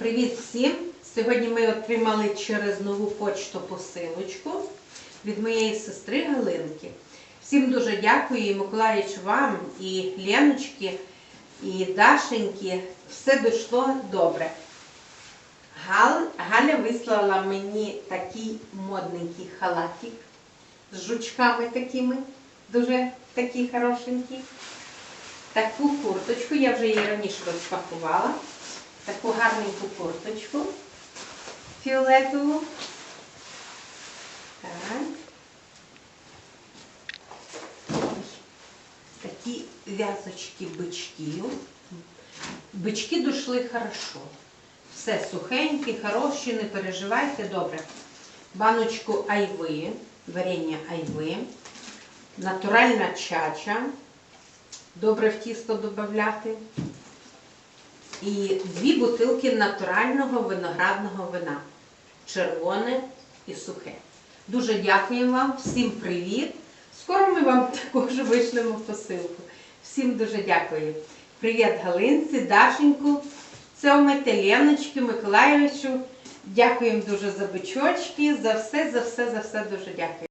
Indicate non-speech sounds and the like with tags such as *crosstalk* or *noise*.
Привіт всім! Сьогодні ми отримали через нову почту посилочку від моєї сестри Галинки. Всім дуже дякую і Миколаївич вам, і Леночки, і Дашеньки. Все дійшло добре. Гал, Галя вислала мені такий модненький халатик з жучками такими, дуже такі хорошенькі. Таку курточку, я вже її раніше розпакувала. Таку гарненьку курточку фіолетову. Так. Такі в'язочки бичків. Бички дійшли хорошо. Все сухенькі, хороші, не переживайте, добре. Баночку айви, варення айви, натуральна чача. Добре в тісто додати. І дві бутилки натурального виноградного вина. Червоне і сухе. Дуже дякуємо вам, всім привіт. Скоро ми вам *laughs* також вишлемо посилку. Всім дуже дякую. Привіт Галинці, Дашеньку, Цьомите, Леночки, Миколаєвичу. Дякуємо дуже за бичочки, за все, за все, за все дуже дякую.